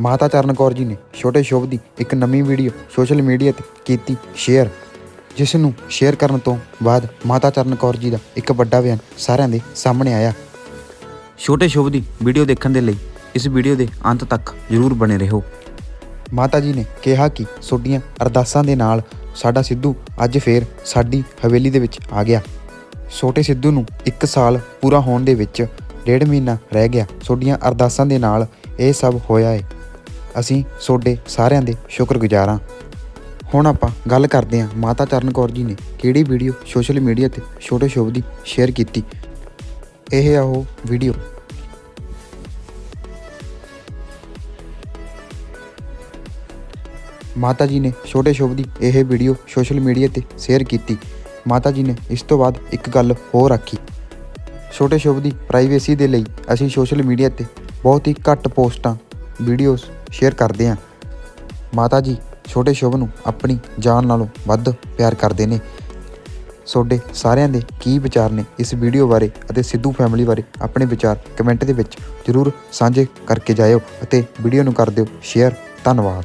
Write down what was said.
ਮਾਤਾ ਚਰਨ ਕੌਰ ਜੀ ਨੇ ਛੋਟੇ ਸ਼ੁਭ ਦੀ ਇੱਕ ਨਵੀਂ ਵੀਡੀਓ ਸੋਸ਼ਲ ਮੀਡੀਆ ਤੇ ਕੀਤੀ ਸ਼ੇਅਰ ਜਿਸ ਨੂੰ ਸ਼ੇਅਰ ਕਰਨ ਤੋਂ ਬਾਅਦ ਮਾਤਾ ਚਰਨ ਕੌਰ ਜੀ ਦਾ ਇੱਕ ਵੱਡਾ ਬਿਆਨ ਸਾਰਿਆਂ ਦੇ ਸਾਹਮਣੇ ਆਇਆ। ਛੋਟੇ ਸ਼ੁਭ ਦੀ ਵੀਡੀਓ ਦੇਖਣ ਦੇ ਲਈ ਇਸ ਵੀਡੀਓ ਦੇ ਅੰਤ ਤੱਕ ਜ਼ਰੂਰ ਬਣੇ ਰਹੋ। ਮਾਤਾ ਜੀ ਨੇ ਕਿਹਾ ਕਿ ਤੁਹਾਡੀਆਂ ਅਰਦਾਸਾਂ ਦੇ ਨਾਲ ਸਾਡਾ ਸਿੱਧੂ ਅੱਜ ਫੇਰ ਸਾਡੀ ਹਵੇਲੀ ਦੇ ਵਿੱਚ ਆ ਗਿਆ। ਛੋਟੇ ਸਿੱਧੂ ਨੂੰ 1 ਸਾਲ ਪੂਰਾ ਹੋਣ ਦੇ ਵਿੱਚ ਡੇਢ ਮਹੀਨਾ ਰਹਿ ਗਿਆ। ਤੁਹਾਡੀਆਂ ਅਰਦਾਸਾਂ ਦੇ ਨਾਲ ਇਹ ਸਭ ਹੋਇਆ ਏ। ਅਸੀਂ ਤੁਹਾਡੇ ਸਾਰਿਆਂ ਦੇ ਸ਼ੁਕਰਗੁਜ਼ਾਰ ਹਾਂ। ਹੁਣ ਆਪਾਂ ਗੱਲ ਕਰਦੇ ਹਾਂ ਮਾਤਾ ਚਰਨ ਕੌਰ ਜੀ ਨੇ ਕਿਹੜੀ ਵੀਡੀਓ ਸੋਸ਼ਲ ਮੀਡੀਆ ਤੇ ਛੋਟੇ ਸ਼ੋਭ ਦੀ ਸ਼ੇਅਰ ਕੀਤੀ। ਇਹ ਆ ਉਹ ਵੀਡੀਓ। ਮਾਤਾ ਜੀ ਨੇ ਛੋਟੇ ਸ਼ੁਭ ਦੀ ਇਹ ਵੀਡੀਓ ਸੋਸ਼ਲ ਮੀਡੀਆ ਤੇ ਸ਼ੇਅਰ ਕੀਤੀ। ਮਾਤਾ ਜੀ ਨੇ ਇਸ ਤੋਂ ਬਾਅਦ ਇੱਕ ਗੱਲ ਹੋਰ ਆਖੀ। ਛੋਟੇ ਸ਼ੁਭ ਦੀ ਪ੍ਰਾਈਵੇਸੀ ਦੇ ਲਈ ਅਸੀਂ ਸੋਸ਼ਲ ਮੀਡੀਆ ਤੇ ਬਹੁਤ ਹੀ ਘੱਟ ਪੋਸਟਾਂ ਵੀਡੀਓਜ਼ ਸ਼ੇਅਰ ਕਰਦੇ ਹਾਂ। ਮਾਤਾ ਜੀ, ਛੋਟੇ ਸ਼ੁਭ ਨੂੰ ਆਪਣੀ ਜਾਨ ਨਾਲੋਂ ਵੱਧ ਪਿਆਰ ਕਰਦੇ ਨੇ। ਤੁਹਾਡੇ ਸਾਰਿਆਂ ਦੇ ਕੀ ਵਿਚਾਰ ਨੇ ਇਸ ਵੀਡੀਓ ਬਾਰੇ ਅਤੇ ਸਿੱਧੂ ਫੈਮਿਲੀ ਬਾਰੇ ਆਪਣੇ ਵਿਚਾਰ ਕਮੈਂਟ ਦੇ ਵਿੱਚ ਜ਼ਰੂਰ ਸਾਂਝੇ ਕਰਕੇ ਜਾਇਓ ਅਤੇ ਵੀਡੀਓ ਨੂੰ ਕਰ ਦਿਓ ਸ਼ੇਅਰ ਧੰਨਵਾਦ।